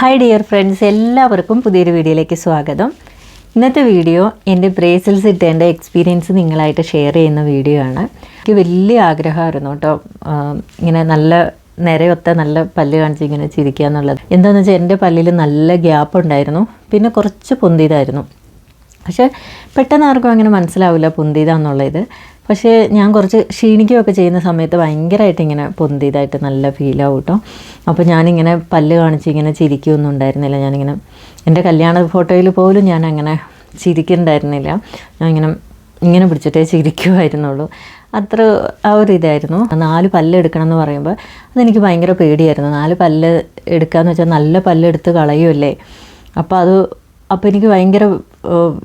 Hi dear friends എല്ലാവർക്കും പുതിയൊരു വീഡിയോയിലേക്ക് സ്വാഗതം. ഇന്നത്തെ വീഡിയോ എന്റെ ബ്രേസിൽസ് ഇട്ടേന്റെ എക്സ്പീരിയൻസ് നിങ്ങളായിട്ട് ഷെയർ ചെയ്യുന്ന വീഡിയോ ആണ്. എനിക്ക് വലിയ ആഗ്രഹമായിരുന്നു കേട്ടോ. ഇങ്ങനെ നല്ല നിരയൊത്ത നല്ല പല്ല് കാണിച്ച് ഇങ്ങനെ ചിരിക്കുക എന്നുള്ളത്. എന്താണെന്ന് വെച്ചാൽ എന്റെ പല്ലിൽ നല്ല ഗ്യാപ്പ് ഉണ്ടായിരുന്നു. പിന്നെ കുറച്ച് പൊന്തിയതായിരുന്നു. പക്ഷേ പെട്ടെന്ന് ആർക്കും അങ്ങനെ മനസ്സിലാവില്ല പൊന്തിയതാന്നുള്ളത്. പക്ഷേ ഞാൻ കുറച്ച് ക്ഷീണിക്കുകയൊക്കെ ചെയ്യുന്ന സമയത്ത് ഭയങ്കരമായിട്ട് ഇങ്ങനെ പൊന്തിയതായിട്ട് നല്ല ഫീലാവും കേട്ടോ. അപ്പോൾ ഞാനിങ്ങനെ പല്ല് കാണിച്ച് ഇങ്ങനെ ചിരിക്കുകയൊന്നും ഉണ്ടായിരുന്നില്ല. ഞാനിങ്ങനെ എന്റെ കല്യാണ ഫോട്ടോയിൽ പോലും ഞാൻ അങ്ങനെ ചിരിക്കുന്നുണ്ടായിരുന്നില്ല ഞാൻ ഇങ്ങനെ ഇങ്ങനെ പിടിച്ചിട്ടേ ചിരിക്കുമായിരുന്നുള്ളൂ അത്ര ആ ഒരു ഇതായിരുന്നു. നാല് പല്ല് എടുക്കണം എന്ന് പറയുമ്പോൾ അതെനിക്ക് ഭയങ്കര പേടിയായിരുന്നു. നാല് പല്ല് എടുക്കാന്ന് വെച്ചാൽ നല്ല പല്ലെടുത്ത് കളയുമല്ലേ അപ്പോൾ അത് അപ്പോൾ എനിക്ക് ഭയങ്കര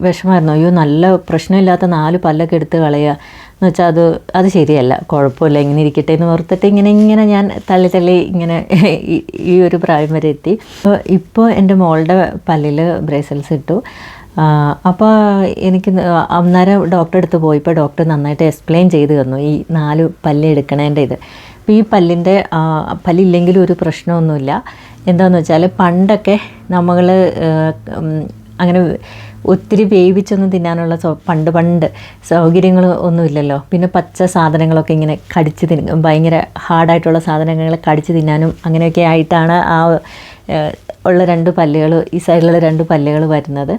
വിഷമായിരുന്നു അയ്യോ നല്ല പ്രശ്നമില്ലാത്ത നാല് പല്ലൊക്കെ എടുത്ത് കളയുക എന്ന് വെച്ചാൽ അത് അത് ശരിയല്ല. കുഴപ്പമില്ല ഇങ്ങനെ ഇരിക്കട്ടെ എന്ന് ഓർത്തിട്ട് ഇങ്ങനെ ഇങ്ങനെ ഞാൻ തള്ളി തള്ളി ഇങ്ങനെ ഈ- ഒരു പ്രായം വരെ എത്തി. ഇപ്പോൾ എന്റെ മോളുടെ പല്ലിൽ ബ്രേസൽസ് ഇട്ടു. അപ്പോൾ എനിക്ക് അന്നേരം ഡോക്ടറെ അടുത്ത് പോയപ്പോൾ ഡോക്ടർ നന്നായിട്ട് എക്സ്പ്ലെയിൻ ചെയ്ത് തന്നു. ഈ നാല് പല്ല് എടുക്കണേന്റെ ഇത്. അപ്പോൾ ഈ പല്ലിന്റെ പല്ലില്ലെങ്കിലും ഒരു പ്രശ്നമൊന്നുമില്ല. എന്താണെന്ന് വെച്ചാൽ പണ്ടൊക്കെ നമ്മൾ അങ്ങനെ ഒത്തിരി വേവിച്ചൊന്നും തിന്നാനുള്ള സൗ പണ്ട് പണ്ട് സൗകര്യങ്ങൾ ഒന്നുമില്ലല്ലോ. പിന്നെ പച്ച സാധനങ്ങളൊക്കെ ഇങ്ങനെ കടിച്ച് തിന്നും ഭയങ്കര ഹാർഡായിട്ടുള്ള സാധനങ്ങൾ കടിച്ച് തിന്നാനും അങ്ങനെയൊക്കെ ആയിട്ടാണ് ആ ഉള്ള രണ്ട് പല്ലുകൾ ഈ സൈഡിലുള്ള രണ്ട് പല്ലുകൾ വരുന്നത്.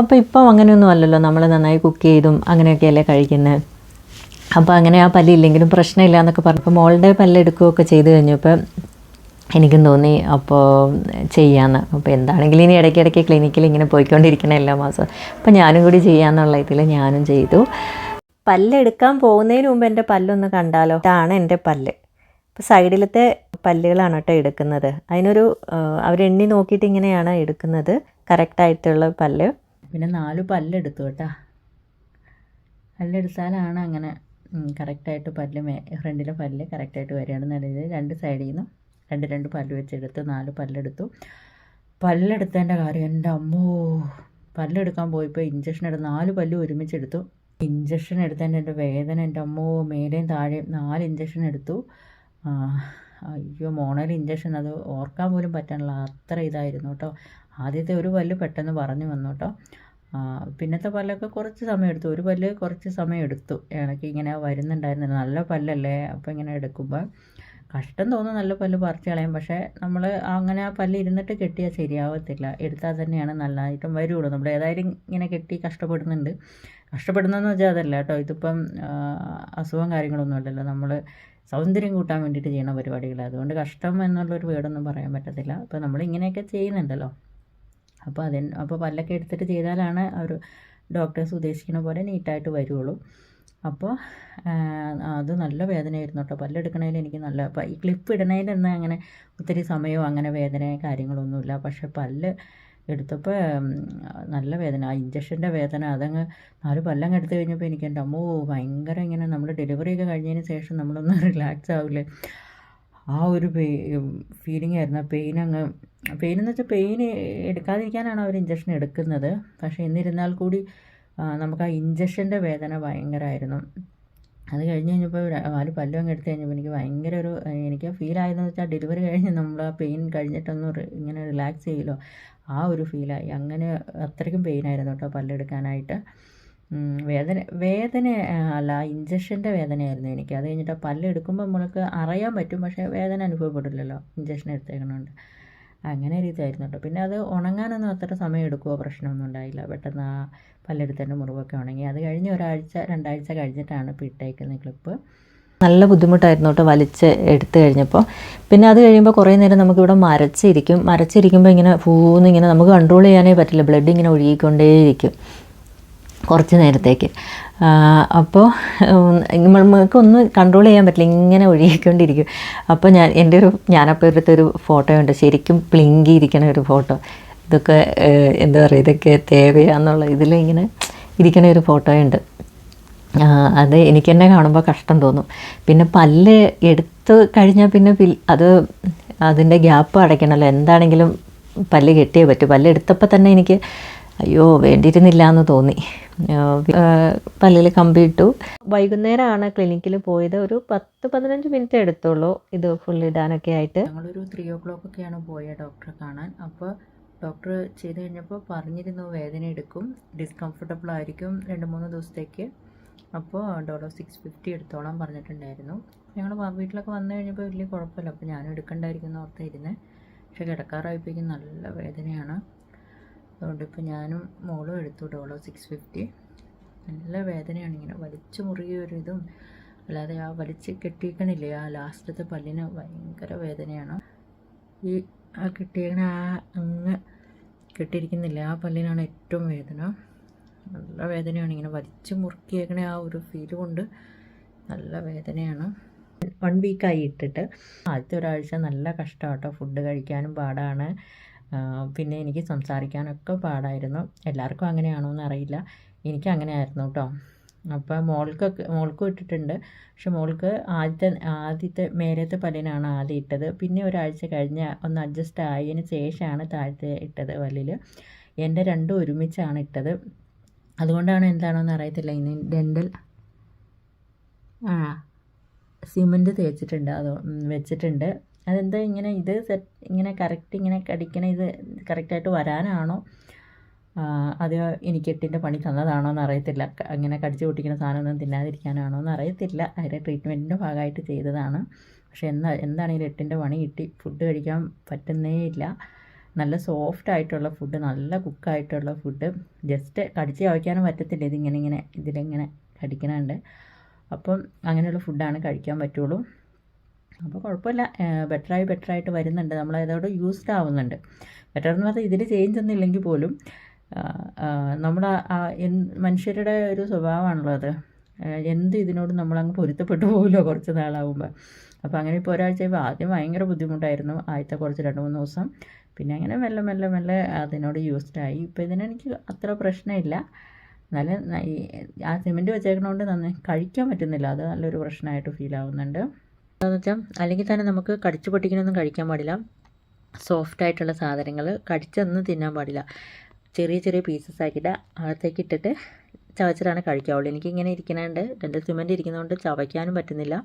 അപ്പോൾ ഇപ്പം അങ്ങനെയൊന്നും അല്ലല്ലോ. നമ്മൾ നന്നായി കുക്ക് ചെയ്തും അങ്ങനെയൊക്കെയല്ലേ കഴിക്കുന്നത് അപ്പോൾ അങ്ങനെ ആ പല്ലില്ലെങ്കിലും പ്രശ്നമില്ല എന്നൊക്കെ പറഞ്ഞപ്പോൾ മോളുടെ പല്ലെടുക്കുകയൊക്കെ ചെയ്ത് കഴിഞ്ഞപ്പോൾ എനിക്കും തോന്നി അപ്പോൾ ചെയ്യാമെന്ന് അപ്പോൾ എന്താണെങ്കിലും ഇനി ഇടയ്ക്കിടയ്ക്ക് ക്ലിനിക്കിൽ ഇങ്ങനെ പോയിക്കൊണ്ടിരിക്കണം എല്ലാ മാസം അപ്പോൾ ഞാനും കൂടി ചെയ്യാമെന്നുള്ള ഇതിൽ ഞാനും ചെയ്തു. പല്ലെടുക്കാൻ പോകുന്നതിന് മുമ്പ് എന്റെ പല്ലൊന്ന് കണ്ടാലോ? ഇതാണ് എന്റെ പല്ല്. ഇപ്പോൾ സൈഡിലത്തെ പല്ലുകളാണ് കേട്ടോ എടുക്കുന്നത്. അതിനൊരു അവരെണ്ണി നോക്കിയിട്ട് ഇങ്ങനെയാണ് എടുക്കുന്നത്. കറക്റ്റായിട്ടുള്ള പല്ല്. പിന്നെ നാല് പല്ലെടുത്തു കേട്ടോ. പല്ലെടുത്താലാണ് അങ്ങനെ കറക്റ്റായിട്ട് പല്ല് ഫ്രണ്ടിലെ പല്ല് കറക്റ്റായിട്ട് വരികയാണെന്നുള്ളത് രണ്ട് സൈഡിൽ നിന്നും രണ്ട് രണ്ട് പല്ല് വെച്ചെടുത്ത് നാല് പല്ലെടുത്തു. പല്ലെടുത്തതിന്റെ കാര്യം എന്റെ അമ്മോ പല്ലെടുക്കാൻ പോയപ്പോൾ ഇഞ്ചക്ഷൻ എടുത്ത് നാല് പല്ല് ഒരുമിച്ചെടുത്തു. ഇഞ്ചക്ഷൻ എടുത്തതിന്റെ എന്റെ വേദന എന്റെ അമ്മോ മേലെയും താഴെയും നാല് ഇഞ്ചക്ഷൻ എടുത്തു. അയ്യോ മോണൽ ഇഞ്ചക്ഷൻ അത് ഓർക്കാൻ പോലും പറ്റാനുള്ള അത്ര ഇതായിരുന്നു കേട്ടോ. ആദ്യത്തെ ഒരു പല്ല് പെട്ടെന്ന് പറഞ്ഞു വന്നു കേട്ടോ. പിന്നത്തെ പല്ലൊക്കെ കുറച്ച് സമയം എടുത്തു. ഒരു പല്ല് കുറച്ച് സമയം എടുത്തു. എനിക്ക് ഇങ്ങനെ വരുന്നുണ്ടായിരുന്നില്ല. നല്ല പല്ലല്ലേ? അപ്പോൾ ഇങ്ങനെ എടുക്കുമ്പോൾ കഷ്ടം തോന്നും നല്ല പല്ല് പറിച്ച് കളയും പക്ഷേ നമ്മൾ അങ്ങനെ ആ പല്ല് ഇരുന്നിട്ട് കെട്ടിയാൽ ശരിയാവത്തില്ല. എടുത്താൽ തന്നെയാണ് നല്ലതായിട്ടും വരുള്ളൂ. നമ്മൾ ഏതായാലും ഇങ്ങനെ കെട്ടി കഷ്ടപ്പെടുന്നുണ്ട്. കഷ്ടപ്പെടുന്നതെന്ന് വെച്ചാൽ അതല്ല കേട്ടോ. ഇതിപ്പം അസുഖം കാര്യങ്ങളൊന്നും അല്ലല്ലോ. നമ്മൾ സൗന്ദര്യം കൂട്ടാൻ വേണ്ടിയിട്ട് ചെയ്യുന്ന പരിപാടികൾ. അതുകൊണ്ട് കഷ്ടം എന്നുള്ളൊരു വേർഡൊന്നും പറയാൻ പറ്റത്തില്ല. അപ്പോൾ നമ്മൾ ഇങ്ങനെയൊക്കെ ചെയ്യുന്നുണ്ടല്ലോ. അപ്പോൾ അതിന് അപ്പോൾ പല്ലൊക്കെ എടുത്തിട്ട് ചെയ്താലാണ് അവർ ഡോക്ടേഴ്സ് ഉദ്ദേശിക്കുന്ന പോലെ നീറ്റായിട്ട് വരുള്ളൂ. അപ്പോൾ അത് നല്ല വേദനയായിരുന്നു കേട്ടോ. പല്ലെടുക്കണതിൽ എനിക്ക് നല്ല ഈ ക്ലിപ്പ് ഇടണതിലൊന്നും അങ്ങനെ ഒത്തിരി സമയമോ അങ്ങനെ വേദന കാര്യങ്ങളൊന്നുമില്ല പക്ഷേ പല്ല് എടുത്തപ്പോൾ നല്ല വേദന. ആ ഇഞ്ചക്ഷന്റെ വേദന അതങ്ങ് നാല് പല്ലങ്ങ് എടുത്തു കഴിഞ്ഞപ്പോൾ എനിക്ക് എന്റെ അമ്മോ ഭയങ്കര ഇങ്ങനെ നമ്മൾ ഡെലിവറി ഒക്കെ കഴിഞ്ഞതിന് ശേഷം നമ്മളൊന്ന് റിലാക്സ് ആവില്ലേ ആ ഒരു പേ ഫീലിംഗ് ആയിരുന്നു. പെയിൻ അങ്ങ് പെയിൻ എന്ന് വെച്ചാൽ പെയിൻ എടുക്കാതിരിക്കാനാണ് അവർ ഇഞ്ചക്ഷൻ എടുക്കുന്നത്. പക്ഷേ എന്നിരുന്നാൽ കൂടി നമുക്ക് ആ ഇഞ്ചക്ഷന്റെ വേദന ഭയങ്കരമായിരുന്നു അത് കഴിഞ്ഞ് കഴിഞ്ഞപ്പോൾ നാല് പല്ലും അങ്ങ് എടുത്ത് കഴിഞ്ഞപ്പോൾ എനിക്ക് ഭയങ്കര ഒരു എനിക്ക് ഫീൽ ആയതെന്ന് വെച്ചാൽ ഡെലിവറി കഴിഞ്ഞ് നമ്മൾ ആ പെയിൻ കഴിഞ്ഞിട്ടൊന്ന് ഇങ്ങനെ റിലാക്സ് ചെയ്യുമല്ലോ ആ ഒരു ഫീലായി അങ്ങനെ അത്രയ്ക്കും പെയിനായിരുന്നു കേട്ടോ പല്ലെടുക്കാനായിട്ട് വേദന വേദന അല്ല ഇഞ്ചക്ഷന്റെ വേദനയായിരുന്നു എനിക്ക്. അത് കഴിഞ്ഞിട്ട് ആ പല്ല് എടുക്കുമ്പോൾ നമ്മൾക്ക് അറിയാൻ പറ്റും പക്ഷേ വേദന അനുഭവപ്പെടില്ലല്ലോ ഇഞ്ചക്ഷൻ എടുത്തേക്കണോണ്ട്. അങ്ങനെ ഒരു ഇതായിരുന്നു കേട്ടോ. പിന്നെ അത് ഉണങ്ങാനൊന്നും അത്ര സമയം എടുക്കുമോ പ്രശ്നമൊന്നും ഉണ്ടായില്ല. പെട്ടെന്ന് ആ പല്ലെടുത്തതിന്റെ മുറിവൊക്കെ ഉണങ്ങി. അത് കഴിഞ്ഞ് ഒരാഴ്ച രണ്ടാഴ്ച കഴിഞ്ഞിട്ടാണ് ഇപ്പോൾ ഇട്ടേക്കുന്ന ക്ലിപ്പ്. നല്ല ബുദ്ധിമുട്ടായിരുന്നു കേട്ടോ വലിച്ച് എടുത്തു കഴിഞ്ഞപ്പോൾ. പിന്നെ അത് കഴിയുമ്പോൾ കുറേ നേരം നമുക്കിവിടെ മരച്ചിരിക്കും. മരച്ചിരിക്കുമ്പോൾ ഇങ്ങനെ പൂന്ന് ഇങ്ങനെ നമുക്ക് കൺട്രോൾ ചെയ്യാനേ പറ്റില്ല. ബ്ലഡ് ഇങ്ങനെ ഒഴുകിക്കൊണ്ടേയിരിക്കും കുറച്ച് നേരത്തേക്ക്. അപ്പോൾ നമുക്കൊന്ന് കൺട്രോൾ ചെയ്യാൻ പറ്റില്ല. ഇങ്ങനെ ഒഴുകിക്കൊണ്ടിരിക്കും. അപ്പോൾ ഞാൻ എന്റെ ഒരു ഞാനപ്പോൾ എടുത്തൊരു ഫോട്ടോ ഉണ്ട് ശരിക്കും പ്ലിങ്കിയിരിക്കണ ഒരു ഫോട്ടോ ഇതൊക്കെ എന്താ പറയുക ഇതൊക്കെ തേവയാന്നുള്ള ഇതിൽ ഇങ്ങനെ ഇരിക്കണ ഒരു ഫോട്ടോ ഉണ്ട് അത് എനിക്ക് തന്നെ കാണുമ്പോൾ കഷ്ടം തോന്നും. പിന്നെ പല്ല് എടുത്ത് കഴിഞ്ഞാൽ പിന്നെ അത് അതിന്റെ ഗ്യാപ്പ് അടയ്ക്കണമല്ലോ എന്താണെങ്കിലും പല്ല് കെട്ടിയേ പറ്റൂ. പല്ല് എടുത്തപ്പോൾ തന്നെ എനിക്ക് അയ്യോ വേണ്ടിയിരുന്നില്ല എന്ന് തോന്നി പല്ലിൽ കമ്പി ഇട്ടു. വൈകുന്നേരമാണ് ക്ലിനിക്കിൽ പോയത്. ഒരു പത്ത് പതിനഞ്ച് മിനിറ്റ് എടുത്തുള്ളൂ ഇത് ഫുൾ ഇടാനൊക്കെ ആയിട്ട്. ഞങ്ങളൊരു ത്രീ ഓ ക്ലോക്ക് ഒക്കെയാണ് പോയ ഡോക്ടറെ കാണാൻ. അപ്പോൾ ഡോക്ടർ ചെയ്ത് കഴിഞ്ഞപ്പോൾ പറഞ്ഞിരുന്നു വേദന എടുക്കും ഡിസ്കംഫർട്ടബിൾ ആയിരിക്കും രണ്ട് മൂന്ന് ദിവസത്തേക്ക്. അപ്പോൾ ഡോളോ സിക്സ് ഫിഫ്റ്റി എടുത്തോളാം പറഞ്ഞിട്ടുണ്ടായിരുന്നു. ഞങ്ങൾ വീട്ടിലൊക്കെ വന്നു കഴിഞ്ഞപ്പോൾ വലിയ കുഴപ്പമില്ല. അപ്പോൾ ഞാനും എടുക്കണ്ടായിരിക്കും എന്ന് ഓർത്തായിരുന്നേ പക്ഷെ കിടക്കാറായപ്പോഴേക്കും നല്ല വേദനയാണ്. അതുകൊണ്ട് ഇപ്പോൾ ഞാനും മോളും എടുത്തു ഡോളോ സിക്സ് ഫിഫ്റ്റി നല്ല വേദനയാണ്. ഇങ്ങനെ വലിച്ചു മുറിയ ഒരു ഇതും അല്ലാതെ ആ വലിച്ച് കെട്ടിയേക്കണില്ലേ ആ ലാസ്റ്റത്തെ പല്ലിന് ഭയങ്കര വേദനയാണ്. ഈ ആ കിട്ടിയങ്ങനെ ആ അങ്ങ് കിട്ടിയിരിക്കുന്നില്ല. ആ പല്ലിനാണ് ഏറ്റവും വേദന. നല്ല വേദനയാണ്. ഇങ്ങനെ വലിച്ചു മുറുക്കിയേക്കണ ആ ഒരു ഫീൽ കൊണ്ട് നല്ല വേദനയാണ്. വൺ വീക്കായി ഇട്ടിട്ട്. ആദ്യത്തെ ഒരാഴ്ച നല്ല കഷ്ടമാട്ടോ. ഫുഡ് കഴിക്കാനും പാടാണ്. പിന്നെ എനിക്ക് സംസാരിക്കാനൊക്കെ പാടായിരുന്നു. എല്ലാവർക്കും അങ്ങനെയാണോ എന്നറിയില്ല എനിക്ക് അങ്ങനെയായിരുന്നു കേട്ടോ അപ്പോൾ മോൾക്കൊക്കെ മോൾക്കും ഇട്ടിട്ടുണ്ട്. പക്ഷെ മോൾക്ക് ആദ്യത്തെ ആദ്യത്തെ മേലത്തെ പല്ലിനാണ് ആദ്യം ഇട്ടത്. പിന്നെ ഒരാഴ്ച കഴിഞ്ഞ് ഒന്ന് അഡ്ജസ്റ്റ് ആയതിന് ശേഷമാണ് താഴത്തെ ഇട്ടത് പല്ലിൽ എന്റെ രണ്ടും ഒരുമിച്ചാണ് ഇട്ടത്. അതുകൊണ്ടാണ് എന്താണോന്ന് അറിയത്തില്ല. ഇനി ഡെന്റൽ ആ സിമന്റ് തേച്ചിട്ടുണ്ട്. അത് വെച്ചിട്ടുണ്ട്. അതെന്താ ഇങ്ങനെ ഇത് സെറ്റ് ഇങ്ങനെ കറക്റ്റ് ഇങ്ങനെ കടിക്കണ ഇത് കറക്റ്റായിട്ട് വരാനാണോ? അത് എനിക്ക് എട്ടിന്റെ പണി തന്നതാണോ എന്ന് അറിയത്തില്ല അങ്ങനെ കടിച്ചു പൊട്ടിക്കുന്ന സാധനമൊന്നും തിന്നാതിരിക്കാനാണോ എന്ന് അറിയത്തില്ല. അതിന്റെ ട്രീറ്റ്മെന്റിന്റെ ഭാഗമായിട്ട് ചെയ്തതാണ്. പക്ഷേ എന്താ എന്താണെങ്കിലും എട്ടിന്റെ പണി കിട്ടി. ഫുഡ് കഴിക്കാൻ പറ്റുന്നേ ഇല്ല. നല്ല സോഫ്റ്റ് ആയിട്ടുള്ള ഫുഡ് നല്ല കുക്കായിട്ടുള്ള ഫുഡ് ജസ്റ്റ് കടിച്ച് കഴിക്കാനും പറ്റത്തില്ല. ഇതിങ്ങനെ ഇങ്ങനെ ഇതിലിങ്ങനെ കടിക്കണുണ്ട്. അപ്പം അങ്ങനെയുള്ള ഫുഡാണ് കഴിക്കാൻ പറ്റുള്ളൂ. അപ്പോൾ കുഴപ്പമില്ല. ബെറ്ററായി ബെറ്ററായിട്ട് വരുന്നുണ്ട്. നമ്മൾ അതോടെ യൂസ്ഡ് ആവുന്നുണ്ട്. ബെറ്റർ എന്ന് പറഞ്ഞാൽ ഇതിൽ ചേഞ്ച് ഒന്നും ഇല്ലെങ്കിൽ പോലും നമ്മുടെ മനുഷ്യരുടെ ഒരു സ്വഭാവമാണല്ലോ എന്ത് ഇതിനോട് നമ്മളങ്ങ് പൊരുത്തപ്പെട്ടു പോകുമല്ലോ കുറച്ച് നാളാവുമ്പോൾ അപ്പോൾ അങ്ങനെ ഇപ്പോൾ ഒരാഴ്ച ഇപ്പോൾ ആദ്യം ഭയങ്കര ബുദ്ധിമുട്ടായിരുന്നു. ആദ്യത്തെ കുറച്ച് രണ്ട് മൂന്ന് ദിവസം. പിന്നെ അങ്ങനെ മെല്ലെ മെല്ലെ മെല്ലെ അതിനോട് യൂസ്ഡ് ആയി. ഇപ്പോൾ ഇതിനെനിക്ക് അത്ര പ്രശ്നമില്ല. നല്ല ആ സിമെന്റ് വെച്ചേക്കണോണ്ട് നന്നായി കഴിക്കാൻ പറ്റുന്നില്ല. അത് നല്ലൊരു പ്രശ്നമായിട്ട് ഫീൽ ആവുന്നുണ്ട്. എന്താണെന്ന് വെച്ചാൽ അല്ലെങ്കിൽ തന്നെ നമുക്ക് കടിച്ചു പൊട്ടിക്കണൊന്നും കഴിക്കാൻ പാടില്ല. സോഫ്റ്റ് ആയിട്ടുള്ള സാധനങ്ങൾ കടിച്ചൊന്നും തിന്നാൻ പാടില്ല. ചെറിയ ചെറിയ പീസസ് ആക്കിയിട്ട് അകത്തേക്ക് ഇട്ടിട്ട് ചവച്ചിട്ടാണ് കഴിക്കാവുള്ളൂ എനിക്കിങ്ങനെ ഇരിക്കുന്നുണ്ട്. രണ്ട് സിമെന്റ് ഇരിക്കുന്നതുകൊണ്ട് ചവയ്ക്കാനും പറ്റുന്നില്ല.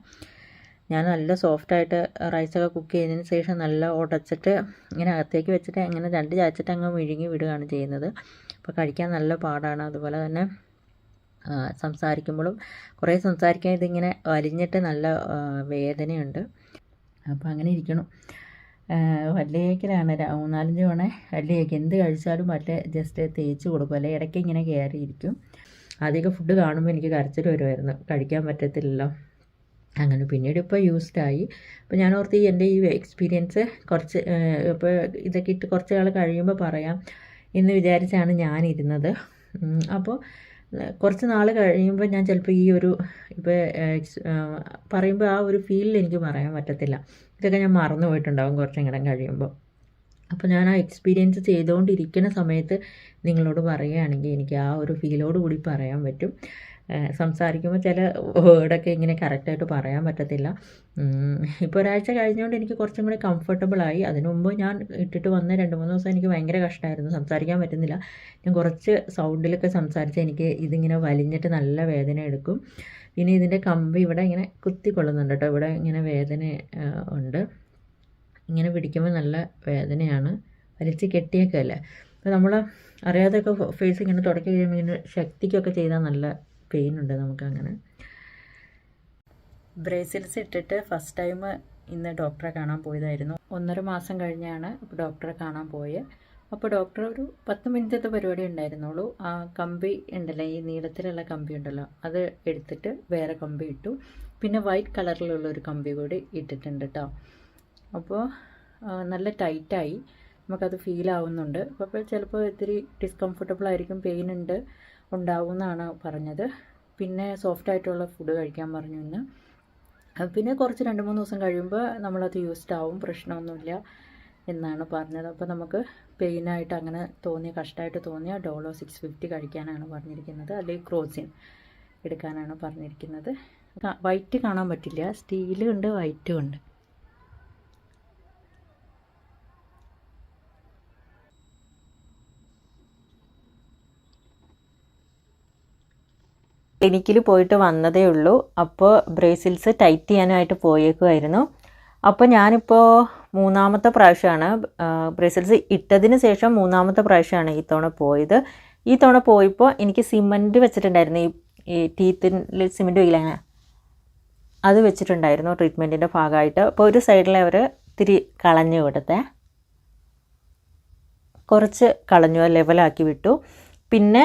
ഞാൻ നല്ല സോഫ്റ്റായിട്ട് റൈസൊക്കെ കുക്ക് ചെയ്തതിന് ശേഷം നല്ല ഉടച്ചിട്ട് ഇങ്ങനെ അകത്തേക്ക് വെച്ചിട്ട് ഇങ്ങനെ രണ്ട് ചായച്ചിട്ട് അങ്ങ് വിഴുങ്ങി വിടുകയാണ് ചെയ്യുന്നത്. അപ്പോൾ കഴിക്കാൻ നല്ല പാടാണ്. അതുപോലെ തന്നെ സംസാരിക്കുമ്പോഴും കുറേ സംസാരിക്കാൻ ഇതിങ്ങനെ വലിഞ്ഞിട്ട് നല്ല വേദനയുണ്ട്. അപ്പോൾ അങ്ങനെ ഇരിക്കണം. വല്ലേക്കിലാണ് മൂന്നാലഞ്ച് തവണ വല്ലേക്ക് എന്ത് കഴിച്ചാലും വല്ല ജസ്റ്റ് തേച്ച് കൊടുക്കും. അല്ലെ ഇടയ്ക്ക് ഇങ്ങനെ കയറിയിരിക്കും ആദ്യമൊക്കെ ഫുഡ് കാണുമ്പോൾ എനിക്ക് കരച്ചിൽ വരുമായിരുന്നു കഴിക്കാൻ പറ്റത്തില്ലല്ലോ. അങ്ങനെ പിന്നീട് ഇപ്പോൾ യൂസ്ഡായി അപ്പോൾ ഞാൻ ഓർത്ത് ഈ എന്റെ ഈ എക്സ്പീരിയൻസ് കുറച്ച് ഇപ്പോൾ ഇതൊക്കെ ഇട്ട് കുറച്ച് നാൾ കഴിയുമ്പോൾ പറയാം എന്ന് വിചാരിച്ചാണ് ഞാനിരുന്നത്. അപ്പോൾ കുറച്ച് നാൾ കഴിയുമ്പോൾ ഞാൻ ചിലപ്പോൾ ഈ ഒരു ഇപ്പോൾ പറയുമ്പോൾ ആ ഒരു ഫീലിൽ എനിക്ക് പറയാൻ പറ്റത്തില്ല. ഇതൊക്കെ ഞാൻ മറന്നു പോയിട്ടുണ്ടാവും കുറച്ചെങ്കിലും കഴിയുമ്പോൾ അപ്പോൾ ഞാൻ ആ എക്സ്പീരിയൻസ് ചെയ്തുകൊണ്ടിരിക്കുന്ന സമയത്ത് നിങ്ങളോട് പറയുകയാണെങ്കിൽ എനിക്ക് ആ ഒരു ഫീലോട് കൂടി പറയാൻ പറ്റും. സംസാരിക്കുമ്പോൾ ചില വേർഡൊക്കെ ഇങ്ങനെ കറക്റ്റായിട്ട് പറയാൻ പറ്റത്തില്ല. ഇപ്പോൾ ഒരാഴ്ച കഴിഞ്ഞുകൊണ്ട് എനിക്ക് കുറച്ചും കൂടി കംഫർട്ടബിളായി അതിനു മുമ്പ് ഞാൻ ഇട്ടിട്ട് വന്ന രണ്ട് മൂന്ന് ദിവസം എനിക്ക് ഭയങ്കര കഷ്ടമായിരുന്നു സംസാരിക്കാൻ പറ്റുന്നില്ല. ഞാൻ കുറച്ച് സൗണ്ടിലൊക്കെ സംസാരിച്ച് എനിക്ക് ഇതിങ്ങനെ വലിഞ്ഞിട്ട് നല്ല വേദന എടുക്കും. പിന്നെ ഇതിന്റെ കമ്പ് ഇവിടെ ഇങ്ങനെ കുത്തിക്കൊള്ളുന്നുണ്ട് കേട്ടോ ഇവിടെ ഇങ്ങനെ വേദന ഉണ്ട്. ഇങ്ങനെ പിടിക്കുമ്പോൾ നല്ല വേദനയാണ്. വലിച്ച് കെട്ടിയൊക്കെ അല്ലേ അപ്പോൾ നമ്മൾ അറിയാതെയൊക്കെ ഫേസ് ഇങ്ങനെ തുടക്കി കഴിയുമ്പോൾ ഇങ്ങനെ ശക്തിക്കൊക്കെ ചെയ്താൽ നല്ല പെയിൻ ഉണ്ട് നമുക്കങ്ങനെ. ബ്രേസിൽസ് ഇട്ടിട്ട് ഫസ്റ്റ് ടൈം ഇന്ന് ഡോക്ടറെ കാണാൻ പോയതായിരുന്നു. ഒന്നര മാസം കഴിഞ്ഞാണ് ഡോക്ടറെ കാണാൻ പോയത് അപ്പോൾ ഡോക്ടർ ഒരു പത്ത് മിനിറ്റത്തെ പരിപാടി ഉണ്ടായിരുന്നുള്ളൂ. ആ കമ്പി ഉണ്ടല്ലോ ഈ നീളത്തിലുള്ള കമ്പി ഉണ്ടല്ലോ അത് എടുത്തിട്ട് വേറെ കമ്പി ഇട്ടു. പിന്നെ വൈറ്റ് കളറിലുള്ള ഒരു കമ്പി കൂടി ഇട്ടിട്ടുണ്ട് കേട്ടോ അപ്പോൾ നല്ല ടൈറ്റായി നമുക്കത് ഫീൽ ആവുന്നുണ്ട്. അപ്പോൾ ചിലപ്പോൾ ഇത്തിരി ഡിസ്കംഫർട്ടബിൾ ആയിരിക്കും പെയിൻ ഉണ്ട്. ഉണ്ടാവും എന്നാണ് പറഞ്ഞത്. പിന്നെ സോഫ്റ്റ് ആയിട്ടുള്ള ഫുഡ് കഴിക്കാൻ പറഞ്ഞു ഇന്ന്. പിന്നെ കുറച്ച് രണ്ട് മൂന്ന് ദിവസം കഴിയുമ്പോൾ നമ്മളത് യൂസ്ഡ് ആവും പ്രശ്നമൊന്നുമില്ല എന്നാണ് പറഞ്ഞത്. അപ്പോൾ നമുക്ക് പെയിനായിട്ട് അങ്ങനെ തോന്നിയ കഷ്ടമായിട്ട് തോന്നിയ ഡോളോ സിക്സ് ഫിഫ്റ്റി കഴിക്കാനാണ് പറഞ്ഞിരിക്കുന്നത്. അല്ലെങ്കിൽ ക്രോസിൻ എടുക്കാനാണ് പറഞ്ഞിരിക്കുന്നത്. വൈറ്റ് കാണാൻ പറ്റില്ല. സ്റ്റീലും ഉണ്ട് വൈറ്റും ഉണ്ട്. ക്ലിനിക്കിൽ പോയിട്ട് വന്നതേ ഉള്ളൂ. അപ്പോൾ ബ്രേസിൽസ് ടൈറ്റ് ചെയ്യാനായിട്ട് പോയേക്കുമായിരുന്നു അപ്പോൾ ഞാനിപ്പോൾ മൂന്നാമത്തെ പ്രാവശ്യമാണ് ബ്രേസിൽസ് ഇട്ടതിന് ശേഷം മൂന്നാമത്തെ പ്രാവശ്യമാണ് ഈ തവണ പോയത്. ഈ തവണ പോയപ്പോൾ എനിക്ക് സിമന്റ് വെച്ചിട്ടുണ്ടായിരുന്നു. ഈ ടീത്തിൽ സിമന്റ് വയ്ക്കില്ല അങ്ങനെ അത് വെച്ചിട്ടുണ്ടായിരുന്നു ട്രീറ്റ്മെന്റിന്റെ ഭാഗമായിട്ട്. അപ്പോൾ ഒരു സൈഡിൽ അവർ ഇത്തിരി കളഞ്ഞു കൊടുത്തേ. കുറച്ച് കളഞ്ഞു ലെവലാക്കി വിട്ടു. പിന്നെ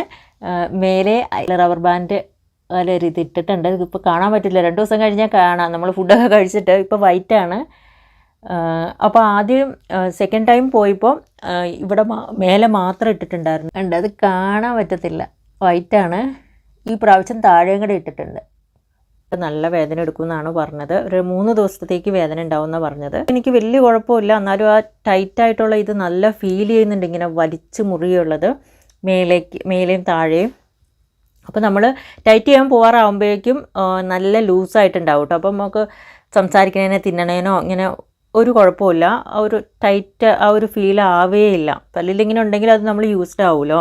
മേലെ റബ്ബർ ബാൻഡ് ഇത് ഇട്ടിട്ടുണ്ട്. ഇതിപ്പോൾ കാണാൻ പറ്റില്ല. രണ്ട് ദിവസം കഴിഞ്ഞാൽ കാണാം. നമ്മൾ ഫുഡൊക്കെ കഴിച്ചിട്ട് ഇപ്പോൾ വൈറ്റാണ് അപ്പോൾ ആദ്യം സെക്കൻഡ് ടൈം പോയപ്പോൾ ഇവിടെ മേലെ മാത്രം ഇട്ടിട്ടുണ്ടായിരുന്നു. ഉണ്ട് അത് കാണാൻ പറ്റത്തില്ല. വൈറ്റാണ് ഈ പ്രാവശ്യം താഴെയും കൂടെ ഇട്ടിട്ടുണ്ട്. നല്ല വേദന എടുക്കുമെന്നാണ് പറഞ്ഞത്. ഒരു മൂന്ന് ദിവസത്തേക്ക് വേദന ഉണ്ടാവും ഉണ്ടാവുമെന്നാണ് പറഞ്ഞത്. എനിക്ക് വലിയ കുഴപ്പമില്ല. എന്നാലും ആ ടൈറ്റായിട്ടുള്ള ഇത് നല്ല ഫീൽ ചെയ്യുന്നുണ്ട് ഇങ്ങനെ വലിച്ചു മുറിയുള്ളത്. മേലേക്ക് മേലെയും താഴെയും. അപ്പോൾ നമ്മൾ ടൈറ്റ് ചെയ്യാൻ പോകാറാകുമ്പോഴേക്കും നല്ല ലൂസായിട്ടുണ്ടാവും കേട്ടോ അപ്പം നമുക്ക് സംസാരിക്കണേനോ തിന്നണേനോ ഇങ്ങനെ ഒരു കുഴപ്പമില്ല. ആ ഒരു ടൈറ്റ് ആ ഒരു ഫീൽ ആവേ ഇല്ല പല്ലിലിങ്ങനെ ഉണ്ടെങ്കിൽ അത് നമ്മൾ യൂസ്ഡ് ആവുമല്ലോ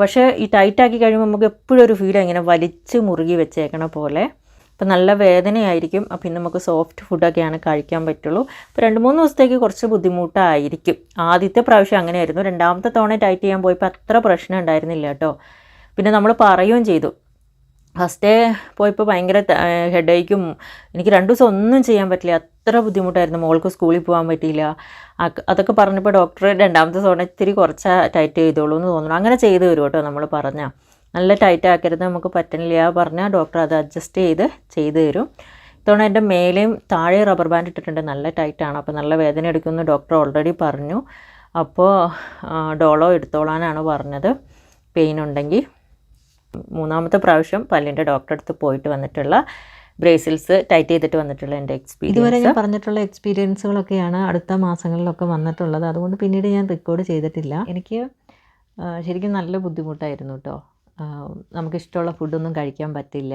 പക്ഷേ ഈ ടൈറ്റാക്കി കഴിയുമ്പോൾ നമുക്ക് എപ്പോഴും ഒരു ഫീൽ ഇങ്ങനെ വലിച്ച് മുറുകി വെച്ചേക്കണ പോലെ. അപ്പം നല്ല വേദനയായിരിക്കും. അപ്പം ഇന്ന് നമുക്ക് സോഫ്റ്റ് ഫുഡൊക്കെയാണ് കഴിക്കാൻ പറ്റുള്ളൂ. അപ്പോൾ രണ്ട് മൂന്ന് ദിവസത്തേക്ക് കുറച്ച് ബുദ്ധിമുട്ടായിരിക്കും. ആദ്യത്തെ പ്രാവശ്യം അങ്ങനെയായിരുന്നു. രണ്ടാമത്തെ തവണ ടൈറ്റ് ചെയ്യാൻ പോയപ്പോൾ അത്ര പ്രശ്നം ഉണ്ടായിരുന്നില്ല കേട്ടോ പിന്നെ നമ്മൾ പറയുകയും ചെയ്തു. ഫസ്റ്റ് പോയപ്പോൾ ഭയങ്കര ഹെഡ് ഏക്കും എനിക്ക് രണ്ട് ദിവസം ഒന്നും ചെയ്യാൻ പറ്റില്ല. അത്ര ബുദ്ധിമുട്ടായിരുന്നു. മോൾക്ക് സ്കൂളിൽ പോകാൻ പറ്റിയില്ല. അതൊക്കെ പറഞ്ഞപ്പോൾ ഡോക്ടർ രണ്ടാമത്തെ സോണ ഇത്തിരി കുറച്ച് ടൈറ്റ് ചെയ്തോളൂ എന്ന് തോന്നുന്നു. അങ്ങനെ ചെയ്ത് തരും കേട്ടോ നമ്മൾ പറഞ്ഞാൽ നല്ല ടൈറ്റ് ആക്കരുത് നമുക്ക് പറ്റണില്ല പറഞ്ഞാൽ ഡോക്ടർ അത് അഡ്ജസ്റ്റ് ചെയ്ത് ചെയ്തു തരും. ഇത്തവണ എന്റെ മേലെയും താഴെ റബ്ബർ ബാൻഡ് ഇട്ടിട്ടുണ്ട്. നല്ല ടൈറ്റാണ് അപ്പോൾ നല്ല വേദന എടുക്കുമെന്ന് ഡോക്ടർ ഓൾറെഡി പറഞ്ഞു. അപ്പോൾ ഡോളോ എടുത്തോളാനാണ് പറഞ്ഞത്. പെയിൻ ഉണ്ടെങ്കിൽ മൂന്നാമത്തെ പ്രാവശ്യം പല്ലിന്റെ ഡോക്ടറെ അടുത്ത് പോയിട്ട് വന്നിട്ടുള്ള ബ്രേസിൽസ് ടൈറ്റ് ചെയ്തിട്ട് വന്നിട്ടുള്ള എന്റെ എക്സ്പീരിയൻസ് ഇതുവരെ ഞാൻ പറഞ്ഞിട്ടുള്ള എക്സ്പീരിയൻസുകളൊക്കെയാണ് അടുത്ത മാസങ്ങളിലൊക്കെ വന്നിട്ടുള്ളത്. അതുകൊണ്ട് പിന്നീട് ഞാൻ റെക്കോർഡ് ചെയ്തിട്ടില്ല. എനിക്ക് ശരിക്കും നല്ല ബുദ്ധിമുട്ടായിരുന്നു കേട്ടോ നമുക്കിഷ്ടമുള്ള ഫുഡൊന്നും കഴിക്കാൻ പറ്റില്ല.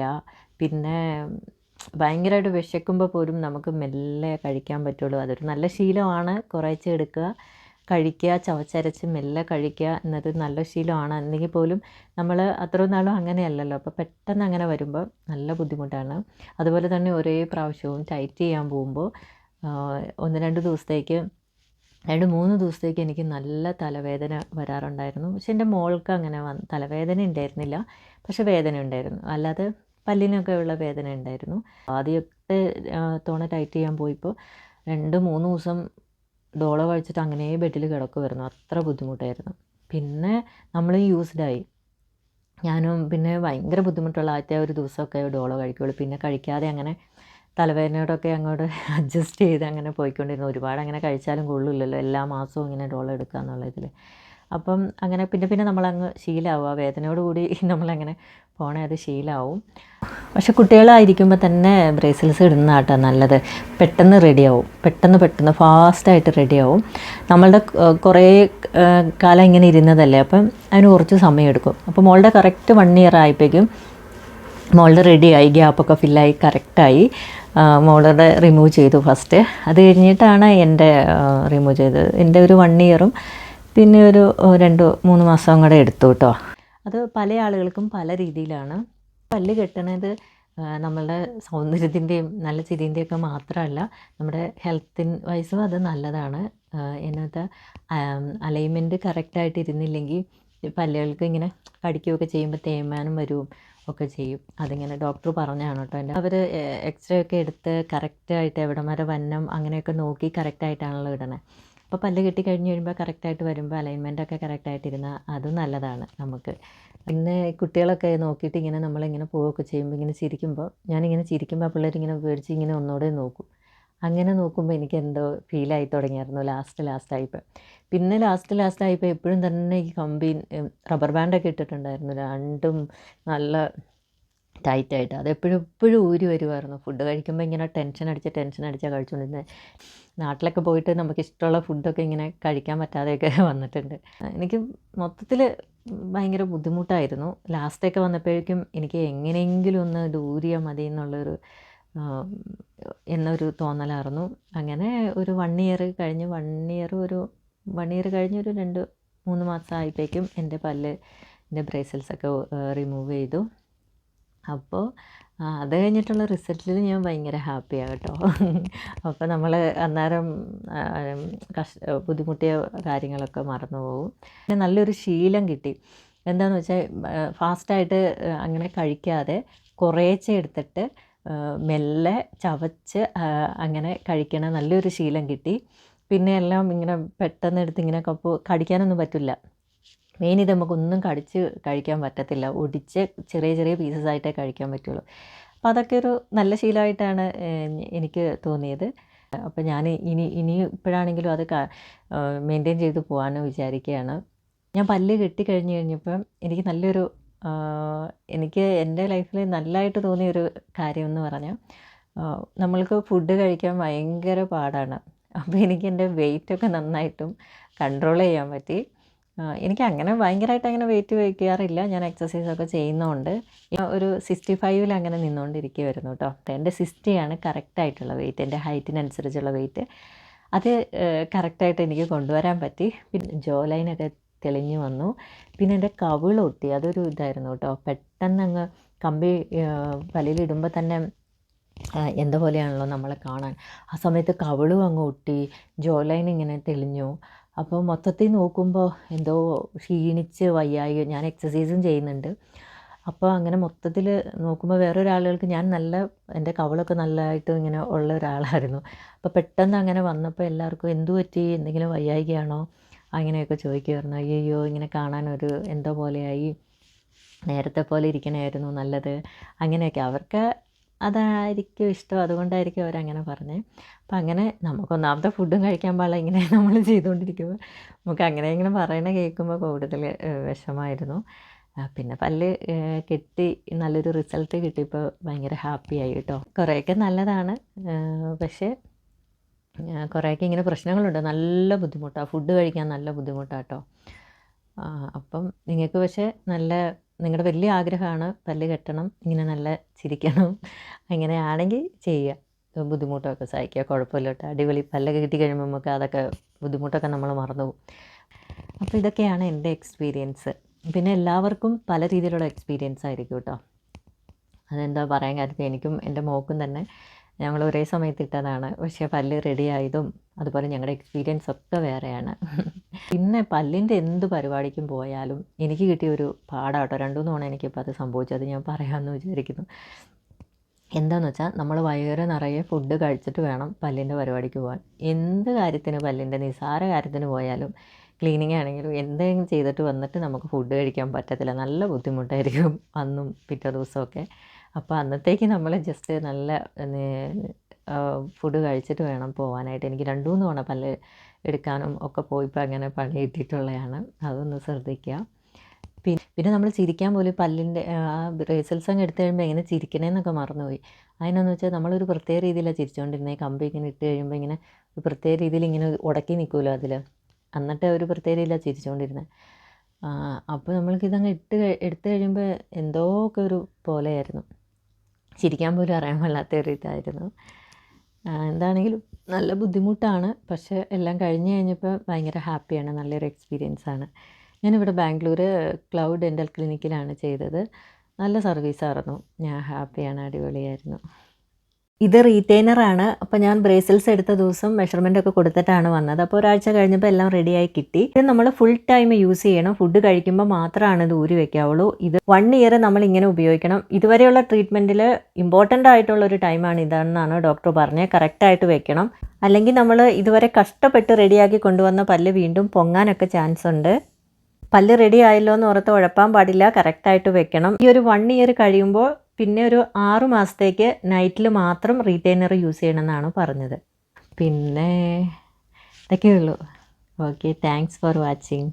പിന്നെ ഭയങ്കരമായിട്ട് വിശക്കുമ്പോൾ പോലും നമുക്ക് മെല്ലെ കഴിക്കാൻ പറ്റുള്ളൂ. അതൊരു നല്ല ശീലമാണ് കുറേശ്ശെ എടുക്കുക. കഴിക്കുക ചവച്ചരച്ച് മെല്ലെ കഴിക്കുക എന്നത് നല്ല ശീലമാണ്. എന്നെങ്കിൽ പോലും നമ്മൾ അത്രയും നാളും അങ്ങനെയല്ലല്ലോ. അപ്പോൾ പെട്ടെന്ന് അങ്ങനെ വരുമ്പോൾ നല്ല ബുദ്ധിമുട്ടാണ്. അതുപോലെ തന്നെ ഒരേ പ്രാവശ്യവും ടൈറ്റ് ചെയ്യാൻ പോകുമ്പോൾ ഒന്ന് രണ്ട് ദിവസത്തേക്ക് രണ്ട് മൂന്ന് ദിവസത്തേക്ക് എനിക്ക് നല്ല തലവേദന വരാറുണ്ടായിരുന്നു. പക്ഷെ എന്റെ മോൾക്ക് അങ്ങനെ വന്ന് തലവേദന ഉണ്ടായിരുന്നില്ല. പക്ഷെ വേദന ഉണ്ടായിരുന്നു. അല്ലാതെ പല്ലിനൊക്കെ ഉള്ള വേദന ഉണ്ടായിരുന്നു. ആദ്യത്തെ തോണ ടൈറ്റ് ചെയ്യാൻ പോയിപ്പോൾ രണ്ട് മൂന്ന് ദിവസം ഡോളോ കഴിച്ചിട്ട് അങ്ങനെ ബെഡിൽ കിടക്കുമായിരുന്നു അത്ര ബുദ്ധിമുട്ടായിരുന്നു. പിന്നെ നമ്മൾ യൂസ്ഡായി ഞാനും പിന്നെ ഭയങ്കര ബുദ്ധിമുട്ടുള്ള ആദ്യത്തെ ഒരു ദിവസമൊക്കെ ഡോളോ കഴിക്കുകയുള്ളൂ പിന്നെ കഴിക്കാതെ അങ്ങനെ തലവേദനയോടൊക്കെ അങ്ങോട്ട് അഡ്ജസ്റ്റ് ചെയ്ത് അങ്ങനെ പോയിക്കൊണ്ടിരുന്നു. ഒരുപാട് അങ്ങനെ കഴിച്ചാലും കൊള്ളില്ലല്ലോ. എല്ലാ മാസവും ഇങ്ങനെ ഡോളോ എടുക്കുക എന്നുള്ള ഇതിൽ അപ്പം അങ്ങനെ പിന്നെ പിന്നെ നമ്മളങ്ങ് ശീലമാവുക. വേദനയോടുകൂടി വേദനയോട് കൂടി നമ്മളങ്ങനെ പോണേ അത് ശീലമാവും പക്ഷെ കുട്ടികളായിരിക്കുമ്പോൾ തന്നെ ബ്രേസിൽസ് ഇടുന്ന കേട്ടോ നല്ലത്. പെട്ടെന്ന് റെഡിയാവും. പെട്ടെന്ന് പെട്ടെന്ന് ഫാസ്റ്റായിട്ട് റെഡിയാവും. നമ്മളുടെ കുറേ കാലം ഇങ്ങനെ ഇരുന്നതല്ലേ? അപ്പം അതിന് കുറച്ച് സമയം എടുക്കും അപ്പോൾ മോളുടെ കറക്റ്റ് വൺ ഇയർ ആയപ്പോഴേക്കും മോളുടെ റെഡിയായി ഗ്യാപ്പൊക്കെ ഫില്ലായി കറക്റ്റായി മോളുടെ റിമൂവ് ചെയ്തു ഫസ്റ്റ് അത് കഴിഞ്ഞിട്ടാണ് എന്റെ റിമൂവ് ചെയ്തത്. എന്റെ ഒരു വൺ ഇയറും പിന്നെ ഒരു രണ്ട് മൂന്ന് മാസം കൂടെ എടുത്തു കേട്ടോ. അത് പല ആളുകൾക്കും പല രീതിയിലാണ്. പല്ല് കെട്ടണത് നമ്മളുടെ സൗന്ദര്യത്തിന്റെയും നല്ല ചിരിന്റെയൊക്കെ മാത്രമല്ല നമ്മുടെ ഹെൽത്തിൻ വൈസും അത് നല്ലതാണ്. എന്നത്തെ അലൈൻമെന്റ് കറക്റ്റായിട്ട് ഇരുന്നില്ലെങ്കിൽ പല്ലുകൾക്ക് ഇങ്ങനെ കടിക്കുകയൊക്കെ ചെയ്യുമ്പോൾ തേമാനം വരും ഒക്കെ ചെയ്യും. അതിങ്ങനെ ഡോക്ടർ പറഞ്ഞാണ് കേട്ടോ എന്റെ അവർ എക്സ്റേ ഒക്കെ എടുത്ത് കറക്റ്റായിട്ട് എവിടം വരെ വന്നം അങ്ങനെയൊക്കെ നോക്കി കറക്റ്റായിട്ടാണല്ലോ ഇടണേ. അപ്പോൾ പല്ല് കെട്ടി കഴിഞ്ഞ് കഴിയുമ്പോൾ കറക്റ്റായിട്ട് വരുമ്പോൾ അലൈൻമെന്റ് ഒക്കെ കറക്റ്റായിട്ട് ഇരുന്നാൽ അത് നല്ലതാണ് നമുക്ക്. പിന്നെ കുട്ടികളൊക്കെ നോക്കിയിട്ട് ഇങ്ങനെ നമ്മളിങ്ങനെ പോവുകയൊക്കെ ചെയ്യുമ്പോൾ ഇങ്ങനെ ചിരിക്കുമ്പോൾ ഞാനിങ്ങനെ ചിരിക്കുമ്പോൾ ആ പിള്ളേരിങ്ങനെ പേടിച്ച് ഇങ്ങനെ ഒന്നുകൂടെ നോക്കും. അങ്ങനെ നോക്കുമ്പോൾ എനിക്ക് എന്തോ ഫീലായി തുടങ്ങിയായിരുന്നു ലാസ്റ്റ് ലാസ്റ്റ് ആയിപ്പോൾ പിന്നെ ലാസ്റ്റ് ലാസ്റ്റ് ആയിപ്പോൾ എപ്പോഴും തന്നെ ഈ കമ്പി റബ്ബർ ബാൻഡൊക്കെ ഇട്ടിട്ടുണ്ടായിരുന്നു. രണ്ടും നല്ല ടൈറ്റായിട്ട് അത് എപ്പോഴും എപ്പോഴും ഊരി വരുമായിരുന്നു ഫുഡ് കഴിക്കുമ്പോൾ ഇങ്ങനെ ടെൻഷൻ അടിച്ച് ടെൻഷൻ അടിച്ചാൽ കഴിച്ചുകൊണ്ടിരുന്നത് നാട്ടിലൊക്കെ പോയിട്ട് നമുക്ക് ഇഷ്ടമുള്ള ഫുഡൊക്കെ ഇങ്ങനെ കഴിക്കാൻ പറ്റാതെയൊക്കെ വന്നിട്ടുണ്ട്. എനിക്ക് മൊത്തത്തിൽ ഭയങ്കര ബുദ്ധിമുട്ടായിരുന്നു. ലാസ്റ്റൊക്കെ വന്നപ്പോഴേക്കും എനിക്ക് എങ്ങനെയെങ്കിലും ഒന്ന് ഇത് ഊരിയാൽ മതി എന്നുള്ളൊരു എന്നൊരു തോന്നലായിരുന്നു. അങ്ങനെ ഒരു വൺ ഇയർ കഴിഞ്ഞ് വൺ ഇയർ ഒരു വൺ ഇയർ കഴിഞ്ഞ് ഒരു രണ്ട് മൂന്ന് മാസം ആയപ്പോഴേക്കും എന്റെ പല്ല് എന്റെ ബ്രേസൽസൊക്കെ റിമൂവ് ചെയ്തു. അപ്പോൾ അത് കഴിഞ്ഞിട്ടുള്ള റിസൾട്ടിൽ ഞാൻ ഭയങ്കര ഹാപ്പിയാണ് കേട്ടോ. അപ്പോൾ നമ്മൾ അന്നേരം കഷ് ബുദ്ധിമുട്ടിയ കാര്യങ്ങളൊക്കെ മറന്നു പോകും പിന്നെ നല്ലൊരു ശീലം കിട്ടി. എന്താണെന്ന് വെച്ചാൽ ഫാസ്റ്റായിട്ട് അങ്ങനെ കഴിക്കാതെ കുറേച്ച എടുത്തിട്ട് മെല്ലെ ചവച്ച് അങ്ങനെ കഴിക്കണ നല്ലൊരു ശീലം കിട്ടി. പിന്നെ എല്ലാം ഇങ്ങനെ പെട്ടെന്ന് എടുത്ത് ഇങ്ങനെ കപ്പ് കടിക്കാനൊന്നും പറ്റില്ല. മെയിൻ ഇത് നമുക്കൊന്നും കടിച്ച് കഴിക്കാൻ പറ്റത്തില്ല. ഒടിച്ച് ചെറിയ ചെറിയ പീസസ് ആയിട്ടേ കഴിക്കാൻ പറ്റുള്ളൂ. അപ്പോൾ അതൊക്കെ ഒരു നല്ല ശീലമായിട്ടാണ് എനിക്ക് തോന്നിയത്. അപ്പോൾ ഞാൻ ഇനി ഇനി ഇപ്പോഴാണെങ്കിലും അത് മെയിന്റെയിൻ ചെയ്ത് പോകാമെന്ന് വിചാരിക്കുകയാണ് ഞാൻ പല്ല് കെട്ടി കഴിഞ്ഞ് കഴിഞ്ഞപ്പം എനിക്ക് നല്ലൊരു എനിക്ക് എന്റെ ലൈഫിൽ നല്ലതായിട്ട് തോന്നിയൊരു കാര്യം എന്ന് പറഞ്ഞാൽ നമ്മൾക്ക് ഫുഡ് കഴിക്കാൻ ഭയങ്കര പാടാണ്. അപ്പോൾ എനിക്ക് എന്റെ വെയിറ്റൊക്കെ നന്നായിട്ടും കൺട്രോൾ ചെയ്യാൻ പറ്റി. എനിക്ക് അങ്ങനെ ഭയങ്കരമായിട്ട് അങ്ങനെ വെയിറ്റ് വയ്ക്കാറില്ല ഞാൻ എക്സസൈസ് ഒക്കെ ചെയ്യുന്നതുകൊണ്ട് ഒരു സിക്സ്റ്റി ഫൈവിൽ അങ്ങനെ നിന്നുകൊണ്ടിരിക്കുമായിരുന്നു കേട്ടോ എന്റെ സിക്സ്റ്റിയാണ് കറക്റ്റായിട്ടുള്ള വെയിറ്റ് എന്റെ ഹൈറ്റിനനുസരിച്ചുള്ള വെയിറ്റ് അത് കറക്റ്റായിട്ട് എനിക്ക് കൊണ്ടുവരാൻ പറ്റി. പിന്നെ ജോ ലൈനൊക്കെ തെളിഞ്ഞു വന്നു. പിന്നെ എന്റെ കവിളൊട്ടി അതൊരു ഇതായിരുന്നു കേട്ടോ പെട്ടെന്ന് അങ്ങ് കമ്പി വലയിലിടുമ്പോൾ തന്നെ എന്താ പോലെയാണല്ലോ നമ്മളെ കാണാൻ. ആ സമയത്ത് കവിളും അങ്ങ് ഒട്ടി. ജോ ലൈൻ ഇങ്ങനെ തെളിഞ്ഞു. അപ്പോൾ മൊത്തത്തിൽ നോക്കുമ്പോൾ എന്തോ ക്ഷീണിച്ച് വയ്യായി ഞാൻ എക്സസൈസും ചെയ്യുന്നുണ്ട്. അപ്പോൾ അങ്ങനെ മൊത്തത്തിൽ നോക്കുമ്പോൾ വേറൊരാളുകൾക്ക് ഞാൻ നല്ല എന്റെ കവളൊക്കെ നല്ലതായിട്ട് ഇങ്ങനെ ഉള്ള ഒരാളായിരുന്നു. അപ്പോൾ പെട്ടെന്ന് അങ്ങനെ വന്നപ്പോൾ എല്ലാവർക്കും എന്തു പറ്റി? എന്തെങ്കിലും വയ്യായികയാണോ? അങ്ങനെയൊക്കെ ചോദിക്കുമായിരുന്നു അയ്യോ ഇങ്ങനെ കാണാൻ ഒരു എന്തോ പോലെയായി. നേരത്തെ പോലെ ഇരിക്കണമായിരുന്നു നല്ലത്. അങ്ങനെയൊക്കെ. അവർക്ക് അതായിരിക്കും ഇഷ്ടം. അതുകൊണ്ടായിരിക്കും അവരങ്ങനെ പറഞ്ഞത് അപ്പം അങ്ങനെ നമുക്ക് ഒന്നാമത്തെ ഫുഡും കഴിക്കാൻ പാടില്ല. ഇങ്ങനെ നമ്മൾ ചെയ്തുകൊണ്ടിരിക്കുമ്പോൾ നമുക്ക് അങ്ങനെ ഇങ്ങനെ പറയണ കേൾക്കുമ്പോൾ കൂടുതൽ വിഷമായിരുന്നു. പിന്നെ പല്ല് കിട്ടി നല്ലൊരു റിസൾട്ട് കിട്ടിയപ്പോൾ ഭയങ്കര ഹാപ്പിയായി കേട്ടോ കുറേയൊക്കെ നല്ലതാണ്. പക്ഷേ കുറേയൊക്കെ ഇങ്ങനെ പ്രശ്നങ്ങളുണ്ട്. നല്ല ബുദ്ധിമുട്ടാണ് ഫുഡ് കഴിക്കാൻ നല്ല ബുദ്ധിമുട്ടാണ് കേട്ടോ അപ്പം നിങ്ങൾക്ക് പക്ഷേ നല്ല നിങ്ങളുടെ വലിയ ആഗ്രഹമാണ് പല്ല് കെട്ടണം ഇങ്ങനെ നല്ല ചിരിക്കണം അങ്ങനെയാണെങ്കിൽ ചെയ്യുക ബുദ്ധിമുട്ടൊക്കെ സഹിക്കുക. കുഴപ്പമില്ല കേട്ടോ അടിപൊളി. പല്ലൊക്കെ കിട്ടി കഴിയുമ്പോൾ നമുക്ക് അതൊക്കെ ബുദ്ധിമുട്ടൊക്കെ നമ്മൾ മറന്നു പോകും. അപ്പോൾ ഇതൊക്കെയാണ് എന്റെ എക്സ്പീരിയൻസ് പിന്നെ എല്ലാവർക്കും പല രീതിയിലുള്ള എക്സ്പീരിയൻസ് ആയിരിക്കും കേട്ടോ അതെന്താ പറയാൻ കാര്യത്തിൽ എനിക്കും എന്റെ മോക്കും തന്നെ ഞങ്ങൾ ഒരേ സമയത്ത് ഇട്ടതാണ്. പക്ഷേ പല്ല് റെഡിയായതും അതുപോലെ ഞങ്ങളുടെ എക്സ്പീരിയൻസ് ഒക്കെ വേറെയാണ്. പിന്നെ പല്ലിന്റെ എന്ത് പരിപാടിക്കും പോയാലും എനിക്ക് കിട്ടിയ ഒരു പാടാട്ടോ. രണ്ടു മൂന്ന് തവണ എനിക്കിപ്പോൾ അത് സംഭവിച്ചത് ഞാൻ പറയാമെന്ന് വിചാരിക്കുന്നു. എന്താണെന്ന് വെച്ചാൽ നമ്മൾ വയറ് നിറയെ ഫുഡ് കഴിച്ചിട്ട് വേണം പല്ലിന്റെ പരിപാടിക്ക് പോകാൻ എന്ത് കാര്യത്തിന് പല്ലിന്റെ നിസാര കാര്യത്തിന് പോയാലും ക്ലീനിങ് ആണെങ്കിലും എന്തെങ്കിലും ചെയ്തിട്ട് വന്നിട്ട് നമുക്ക് ഫുഡ് കഴിക്കാൻ പറ്റത്തില്ല. നല്ല ബുദ്ധിമുട്ടായിരിക്കും അന്നും പിറ്റേ ദിവസമൊക്കെ. അപ്പോൾ അന്നത്തേക്ക് നമ്മൾ ജസ്റ്റ് നല്ല ഫുഡ് കഴിച്ചിട്ട് വേണം പോകാനായിട്ട് എനിക്ക് രണ്ട് മൂന്ന് തവണ പല്ല് എടുക്കാനും ഒക്കെ പോയിപ്പോൾ അങ്ങനെ പണി കിട്ടിയിട്ടുള്ളതാണ്. അതൊന്ന് ശ്രദ്ധിക്കുക പിന്നെ പിന്നെ നമ്മൾ ചിരിക്കാൻ പോലും പല്ലിന്റെ ആ ബ്രേസൽസ് അങ്ങ് എടുത്തു കഴിയുമ്പോൾ എങ്ങനെ ചിരിക്കണേന്നൊക്കെ മറന്നുപോയി. അതിനെന്ന് വെച്ചാൽ നമ്മളൊരു പ്രത്യേക രീതിയിലാണ് ചിരിച്ചുകൊണ്ടിരുന്നത് കമ്പി ഇങ്ങനെ ഇട്ട് കഴിയുമ്പോൾ ഇങ്ങനെ ഒരു പ്രത്യേക രീതിയിൽ ഇങ്ങനെ ഉടക്കി നിൽക്കുമല്ലോ അതിൽ എന്നിട്ട് ഒരു പ്രത്യേക രീതിയിലാണ് ചിരിച്ചുകൊണ്ടിരുന്നത് അപ്പോൾ നമ്മൾക്ക് ഇതങ്ങ് ഇട്ട് എടുത്തു കഴിയുമ്പോൾ എന്തോ ഒക്കെ ഒരു പോലെയായിരുന്നു. ചിരിക്കാൻ പോലും അറിയാൻ പാടില്ലാത്ത ഒരു ഇതായിരുന്നു. എന്താണെങ്കിലും നല്ല ബുദ്ധിമുട്ടാണ്. പക്ഷേ എല്ലാം കഴിഞ്ഞ് കഴിഞ്ഞപ്പോൾ ഭയങ്കര ഹാപ്പിയാണ്. നല്ലൊരു എക്സ്പീരിയൻസ് ആണ് ഞാനിവിടെ ബാംഗ്ലൂർ ക്ലൗഡ് ഡെന്റൽ ക്ലിനിക്കിലാണ് ചെയ്തത്. നല്ല സർവീസായിരുന്നു. ഞാൻ ഹാപ്പിയാണ് അടിപൊളിയായിരുന്നു. ഇത് റീറ്റെയിനറാണ് അപ്പോൾ ഞാൻ ബ്രേസിൽസ് എടുത്ത ദിവസം മെഷർമെന്റ് ഒക്കെ കൊടുത്തിട്ടാണ് വന്നത്. അപ്പോൾ ഒരാഴ്ച കഴിഞ്ഞപ്പോൾ എല്ലാം റെഡിയായി കിട്ടി. ഇത് നമ്മൾ ഫുൾ ടൈം യൂസ് ചെയ്യണം. ഫുഡ് കഴിക്കുമ്പോൾ മാത്രമാണ് ഇത് ഊരി വെക്കാവുള്ളൂ. ഇത് വൺ ഇയർ നമ്മൾ ഇങ്ങനെ ഉപയോഗിക്കണം. ഇതുവരെയുള്ള ട്രീറ്റ്മെന്റിൽ ഇമ്പോർട്ടന്റ് ആയിട്ടുള്ള ഒരു ടൈമാണ് ഇതാണെന്നാണ് ഡോക്ടർ പറഞ്ഞത്. കറക്റ്റായിട്ട് വെക്കണം. അല്ലെങ്കിൽ നമ്മൾ ഇതുവരെ കഷ്ടപ്പെട്ട് റെഡിയാക്കി കൊണ്ടുവന്ന പല്ല് വീണ്ടും പൊങ്ങാനൊക്കെ ചാൻസ് ഉണ്ട്. പല്ല് റെഡി ആയല്ലോ എന്ന് ഓർത്ത് ഉഴപ്പാൻ പാടില്ല. കറക്റ്റായിട്ട് വെക്കണം. ഈ ഒരു വൺ ഇയർ കഴിയുമ്പോൾ പിന്നെ ഒരു ആറു മാസത്തേക്ക് നൈറ്റിൽ മാത്രം റീറ്റെയിനർ യൂസ് ചെയ്യണമെന്നാണ് പറഞ്ഞത്. പിന്നെ ഇതൊക്കെയുള്ളൂ ഓക്കെ താങ്ക്സ് ഫോർ വാച്ചിങ്